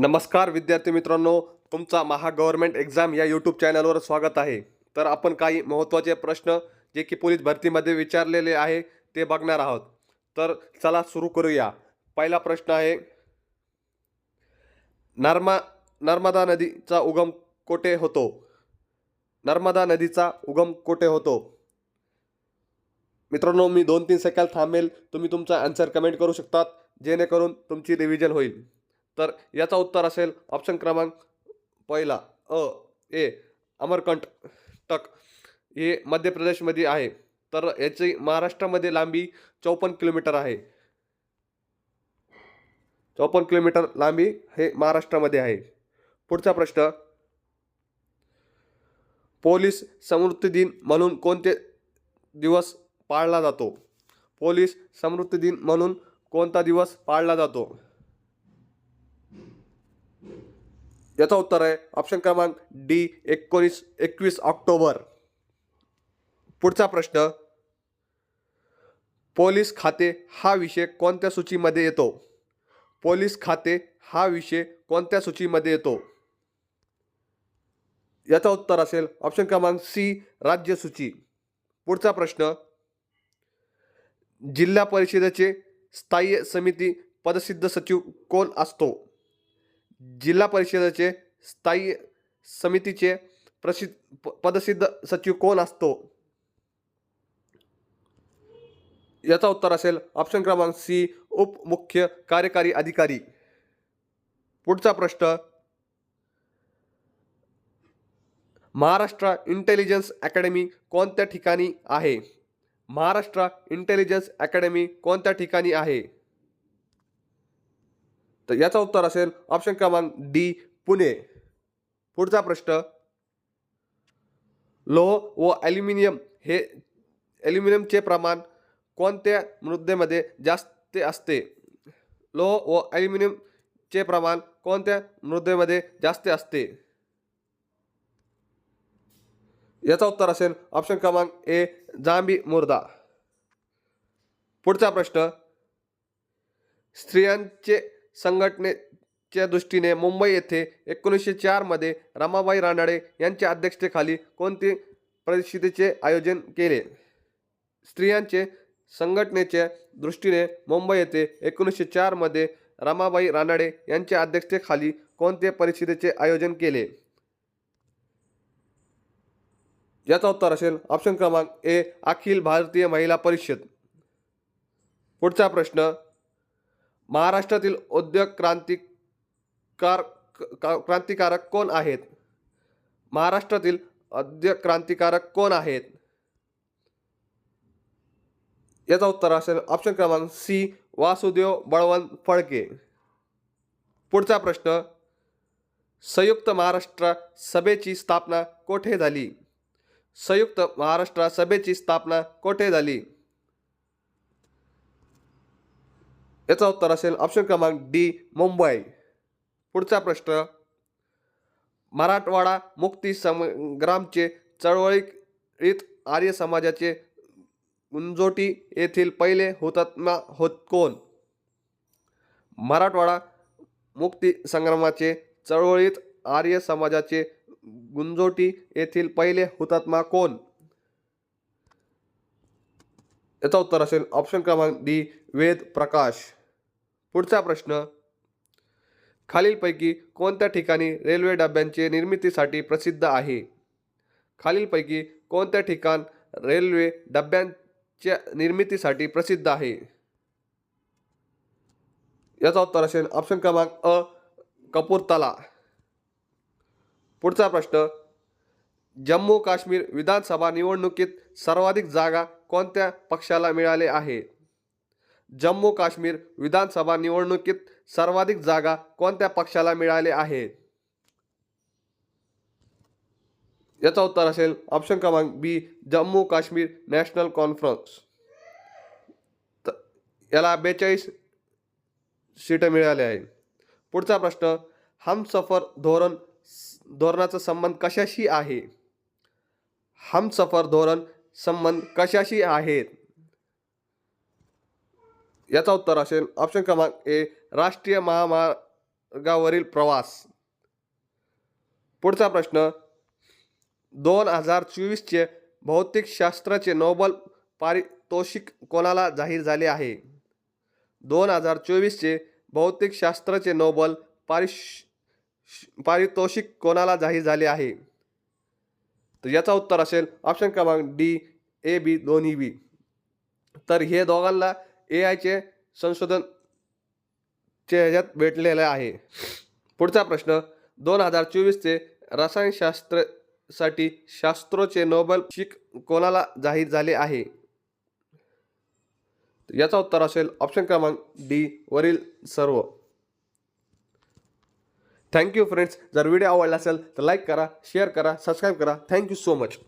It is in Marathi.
नमस्कार विद्यार्थी मित्रांनो तुमचा महा गव्हर्नमेंट एक्झाम या यूट्यूब चॅनलवर स्वागत आहे. तर आपण काही महत्त्वाचे प्रश्न जे की पोलीस भरतीमध्ये विचारलेले आहे ते बघणार आहोत. तर चला सुरू करूया. पहिला प्रश्न आहे नर्मा नर्मदा नदीचा उगम कोठे होतो? नर्मदा नदीचा उगम कोठे होतो? मित्रांनो मी दोन तीन सेकंद थांबेल तुम्ही तुमचा आन्सर कमेंट करू शकतात जेणेकरून तुमची रिव्हिजन होईल. तर याचा उत्तर असेल ऑप्शन क्रमांक पहिला अ ए अमरकंट टक हे मध्य प्रदेशमध्ये आहे. तर याची महाराष्ट्रामध्ये लांबी चौपन्न किलोमीटर आहे. चौपन्न किलोमीटर लांबी हे महाराष्ट्रामध्ये आहे. पुढचा प्रश्न. पोलीस समृद्धी दिन म्हणून कोणते दिवस पाळला जातो? पोलीस समृद्धी दिन म्हणून कोणता दिवस पाळला जातो? याचा उत्तर आहे ऑप्शन क्रमांक डी एकोणीस एकवीस ऑक्टोबर. पुढचा प्रश्न पोलीस खाते हा विषय कोणत्या सूचीमध्ये येतो? पोलीस खाते हा विषय कोणत्या सूचीमध्ये येतो? याचा उत्तर असेल ऑप्शन क्रमांक सी राज्य सूची. पुढचा प्रश्न जिल्हा परिषदेचे स्थायी समिती पदसिद्ध सचिव कोण असतो? जिल्हा परिषदेचे स्थायी समितीचे प्रसिद्ध प- पदसिद्ध सचिव कोण असतो? याचा उत्तर असेल ऑप्शन क्रमांक सी उपमुख्य कार्यकारी अधिकारी. पुढचा प्रश्न महाराष्ट्र इंटेलिजन्स अकॅडमी कोणत्या ठिकाणी आहे? महाराष्ट्र इंटेलिजन्स अकॅडमी कोणत्या ठिकाणी आहे? तर याचा उत्तर असेल ऑप्शन क्रमांक डी पुणे. पुढचा प्रश्न लोह व ॲल्युमिनियम हे ॲल्युमिनियमचे प्रमाण कोणत्या मृदेमध्ये जास्त असते? लोह व ॲल्युमिनियमचे प्रमाण कोणत्या मृदेमध्ये जास्त असते? याचा उत्तर असेल ऑप्शन क्रमांक ए जांबी मुर्दा. पुढचा प्रश्न स्त्रियांचे संघटनेच्या दृष्टीने मुंबई येथे एकोणीसशे चारमध्ये रमाबाई रानडे यांच्या अध्यक्षतेखाली कोणते परिषदेचे आयोजन केले? स्त्रियांचे संघटनेच्या दृष्टीने मुंबई येथे एकोणीसशे चारमध्ये रमाबाई रानडे यांच्या अध्यक्षतेखाली कोणते परिषदेचे आयोजन केले? याचा उत्तर असेल ऑप्शन क्रमांक ए अखिल भारतीय महिला परिषद. पुढचा प्रश्न महाराष्ट्रातील उद्योग क्रांतिकार का- क्रांतिकारक कोण आहेत? महाराष्ट्रातील उद्योग क्रांतिकारक कोण आहेत? याचा उत्तर असेल ऑप्शन क्रमांक सी वासुदेव बळवंत फडके. पुढचा प्रश्न संयुक्त महाराष्ट्र सभेची स्थापना कोठे झाली? संयुक्त महाराष्ट्र सभेची स्थापना कोठे झाली? याचा उत्तर असेल ऑप्शन क्रमांक डी मुंबई. पुढचा प्रश्न. मराठवाडा मुक्ती संग्रामचे चळवळीत आर्य समाजाचे गुंजोटी येथील पहिले हुतात्मा होत कोण? मराठवाडा मुक्ती संग्रामाचे चळवळीत आर्य समाजाचे गुंजोटी येथील पहिले हुतात्मा कोण? याचा उत्तर असेल ऑप्शन क्रमांक डी वेद प्रकाश. पुढचा प्रश्न. खालीलपैकी कोणत्या ठिकाणी रेल्वे डब्यांचे निर्मितीसाठी प्रसिद्ध आहे? खालीलपैकी कोणत्या ठिकाण रेल्वे डब्यांच्या निर्मितीसाठी प्रसिद्ध आहे? याचा उत्तर असेल ऑप्शन क्रमांक अ कपूरतला. पुढचा प्रश्न. जम्मू काश्मीर विधानसभा निवडणुकीत सर्वाधिक जागा कोणत्या पक्षाला मिळाले आहे? जम्मू काश्मीर विधानसभा निवडणुकीत सर्वाधिक जागा कोणत्या पक्षाला मिळाले आहे? याचा उत्तर असेल ऑप्शन क्रमांक B Jammu Kashmir National Conference त- याला बेचाळीस सीटं मिळाले आहे पुढचा प्रश्न हमसफर धोरण धोरणाचा संबंध कशाशी आहे? हमसफर धोरण संबंध कशाशी आहेत? याचा उत्तर असेल ऑप्शन क्रमांक ए राष्ट्रीय महामार्गावरील प्रवास. पुढचा प्रश्न दोन हजार चोवीसचे भौतिकशास्त्राचे नोबल पारितोषिक कोणाला जाहीर झाले आहे? दोन हजार चोवीसचे भौतिकशास्त्राचे नोबल पारिश पारितोषिक कोणाला जाहीर झाले आहे? तर याचा उत्तर असेल ऑप्शन क्रमांक डी ए बी दोन्ही बी. तर हे दोघांना ए आयचे संशोधन चे ह्याच्यात भेटलेले आहे. पुढचा प्रश्न दोन हजार चोवीसचे रसायनशास्त्रसाठी शास्त्रोचे नोबल शिक कोणाला जाहीर झाले आहे? याचा उत्तर असेल ऑप्शन क्रमांक डी वरील सर्व. थँक्यू फ्रेंड्स जर व्हिडिओ आवडला असेल तर लाईक करा शेअर करा सबस्क्राईब करा. Thank you so much